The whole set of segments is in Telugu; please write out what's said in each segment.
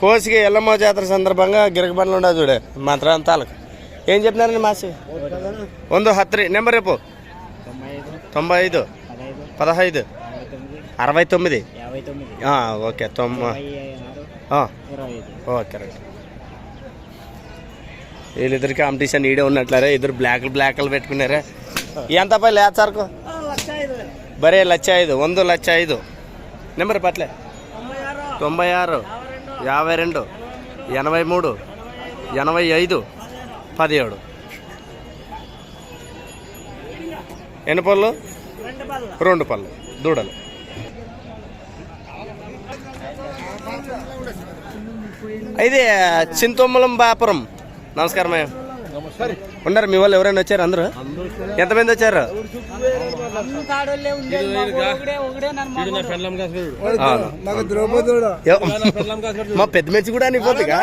కోసికి ఎల్లమ్మ జాతర సందర్భంగా గిరకబండ్లు ఉండదు చూడే మంత్రాంతాలకు ఏం చెప్తున్నారండి మాసి వందో హత్రి నెంబర్ రేపు తొంభై ఐదు. పదహైదు. అరవై తొమ్మిది. ఓకే తొమ్మిది ఓకే రైట్. వీళ్ళిద్దరు కాంపిటీషన్ ఈడే ఉన్నట్లరే ఇద్దరు బ్లాక్ బ్లాక్లు పెట్టుకున్నారే. ఎంత పై లేచారుకో బరే లచ్చ ఐదు. వంద లచ్చ ఐదు. నెంబర్ పట్లే. తొంభై ఆరు యాభై రెండు ఎనభై మూడు ఎనభై ఐదు పదిహేడు. ఎన్ని పళ్ళు? రెండు పళ్ళు. దూడలు. ఇది చింతొమ్మలం బాపురం. నమస్కారం అయ్యా. ఉన్నారు. మీ వాళ్ళు ఎవరైనా వచ్చారు? అందరూ? ఎంతమంది వచ్చారు? మా పెద్ద మంచి కూడా అనిపోతుందిగా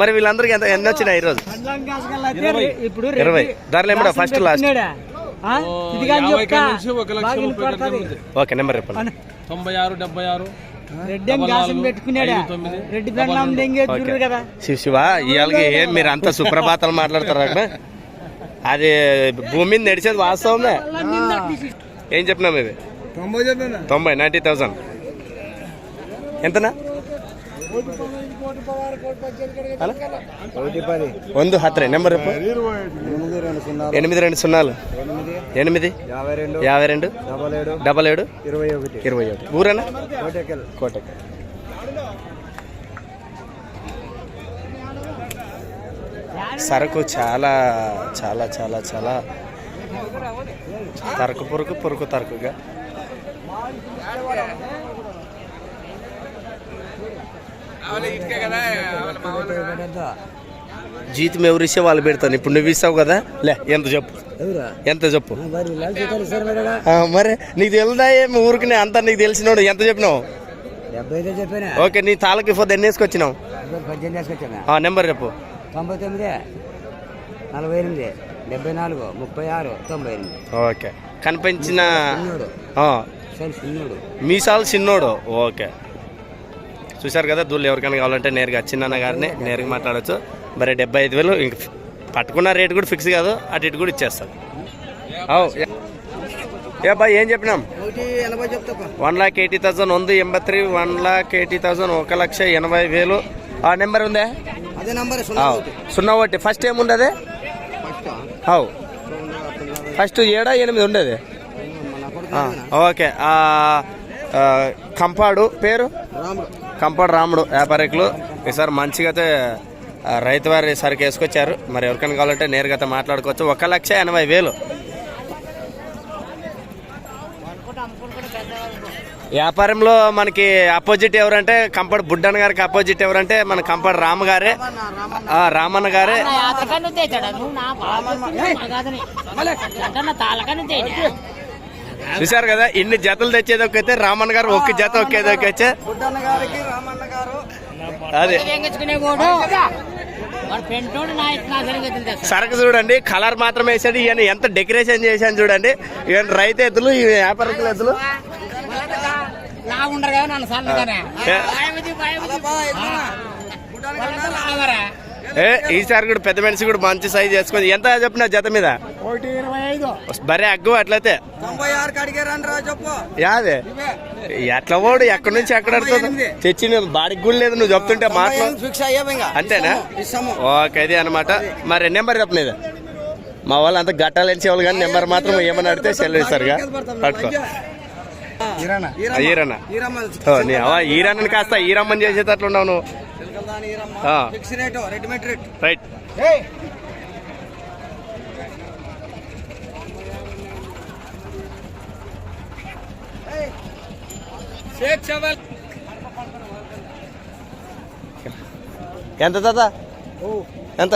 మరి వీళ్ళందరికీ ఎంత ఎన్ని వచ్చినాయి ఈరోజు? ఇప్పుడు ఇరవై. ధరలు ఏమిటో ఫస్ట్ లాస్ట్. ఓకే నెంబర్ చెప్పండి. తొంభై ఆరు డెబ్బై ఆరు. శివ శివ ఇవాళకి ఏం మీరు అంత సుప్రభాతాలు మాట్లాడతారు అక్కడ? అది భూమి మీద నడిచేది వాస్తవమే. ఏం చెప్పినాం ఇది తొంభై నైంటీ థౌసండ్ ఎంతనా? ಒಂದು ಹತ್ರ నెంబర్ రేపు ఎనిమిది రెండు సున్నాలు ఎనిమిది యాభై రెండు యాభై రెండు డబల్ ఏడు డబల్ ఏడు ఇరవై ఒకటి ఇరవై ఒకటి ఊరేనా కోటెకల్ కోటకి సరుకు చాలా చాలా చాలా చాలా తరకు పురుకు పురుకు తరకుగా జీతం ఎవరు ఇస్తే వాళ్ళు పెడతాను ఇప్పుడు నువ్వు ఇస్తావు కదా లే ఎంత చెప్పు. ఎంత చెప్పు. మరి నీకు తెలుదా ఏమి ఊరికి అంతా నీకు తెలిసినోడు. ఎంత చెప్పినావు? ఓకే నీ తాలకి ఫోర్ ఎన్ని వేసుకొచ్చినావు? నెంబర్ చెప్పు. తొంభై తొమ్మిది నలభై ఎనిమిది డెబ్బై నాలుగు ముప్పై ఆరు తొంభై ఎనిమిది. ఓకే. కనిపించిన మీసాలు చిన్నోడు. ఓకే. చూశారు కదా దూళ్ళు ఎవరికైనా కావాలంటే నేరుగా చిన్న గారిని నేరుగా మాట్లాడచ్చు. మరి డెబ్బై ఐదు వేలు ఇంక పట్టుకున్న రేట్ కూడా ఫిక్స్ కాదు అటు ఇటు కూడా ఇచ్చేస్తాడు అవు ఏ బాయ్ ఏం చెప్పినాం? వన్ లాక్ ఎయిటీ థౌసండ్ ఉంది ఎంబత్రీ వన్ లాక్ ఎయిటీ థౌసండ్ ఒక లక్ష ఎనభై వేలు. ఆ నెంబర్ ఉందే? సున్నా ఒకటి. ఫస్ట్ ఏముంది అదే అవు. ఫస్ట్ ఏడా ఎనిమిది ఉండేది? ఓకే. కంపాడు పేరు? కంపాడు రాముడు వ్యాపారికులు. ఈసారి మంచిగా అయితే రైతు వారి సరికి వేసుకొచ్చారు. మరి ఎవరికైనా కావాలంటే నేరుగా అయితే మాట్లాడుకోవచ్చు. ఒక లక్ష ఎనభై వేలు. వ్యాపారంలో మనకి అపోజిట్ ఎవరంటే కంపడ బుడ్డన్న గారికి అపోజిట్ ఎవరంటే మన కంపడ రామ గారే. రామన్న గారే. చూశారు కదా ఇన్ని జతలు తెచ్చేది ఒకైతే రామన్న గారు ఒక్క జత గారు. అదే. సరకు చూడండి కలర్ మాత్రం వేసాడు ఈయన ఎంత డెకరేషన్ చేశాను చూడండి. ఈయన రైతు ఎద్దులు ఈ వ్యాపారకుల ఎద్దులు. లాగుండరు కదా నన్ను ఏ. ఈసారి కూడా పెద్ద మనిషి కూడా మంచి సైజ్ చేసుకొని ఎంత చెప్పిన జత మీద? బరే అగ్గు అట్లయితే. యాదే? ఎట్లా పోడు ఎక్కడి నుంచి ఎక్కడ తెచ్చి బాడికి కూడా లేదు నువ్వు చెప్తుంటే మాటలు ఫిక్స్ అయ్యాము ఇంకా. అంతేనా? ఓకే ఇది అనమాట మరి నెంబర్ చెప్పలేదు మా వాళ్ళు అంత గట్టాలు వాళ్ళు కానీ నెంబర్ మాత్రం ఏమని అడిగితే సెలవిస్తారుగా పట్టుకో. ఈరన్న. ఈరన్న. కాస్త ఈరమ్మని చేసేటట్లు ఉన్నావు నువ్వు. రేటు ఎంత తాత? ఎంత?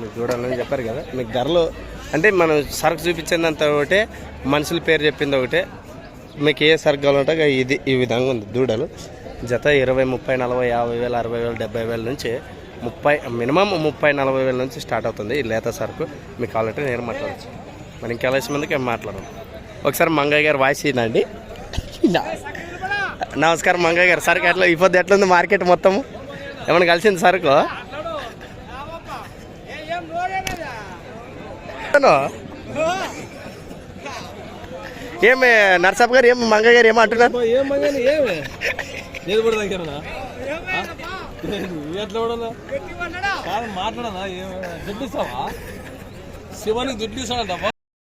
మీకు చూడాలని చెప్పారు కదా మీకు ధరలు అంటే మనం సరుకు చూపించిందంత ఒకటే మనుషుల పేరు చెప్పింది ఒకటే. మీకు ఏ సరుకు కావాలంటే ఇది ఈ విధంగా ఉంది. దూడలు జత ఇరవై ముప్పై నలభై యాభై వేలు అరవై వేలు డెబ్బై వేల నుంచి ముప్పై మినిమం ముప్పై నలభై వేల నుంచి స్టార్ట్ అవుతుంది ఈ లేత సరుకు. మీకు కావాలంటే నేను మాట్లాడచ్చు. మరి ఇంకా కలిసి మందికి ఏం మాట్లాడను ఒకసారి మంగయ్య గారు వాయిస్ ఇదండి నమస్కారం. మంగయ్య గారు. సరుకు ఎట్లా పొద్దు ఎట్లుంది మార్కెట్ మొత్తము? ఏమైనా కలిసింది సరుకు? ఏమి నర్సప్ప గారు ఏం మంగయ్య గారు ఏమో అంటున్నారు? ఏం మంగని ఏమి? నేను కూడా దగ్గరనా? ఎట్లా కూడా కాదు మాట్లాడనా? ఏం దుడ్డు ఇస్తావా శివానికి దుడ్డు ఇస్తాడంట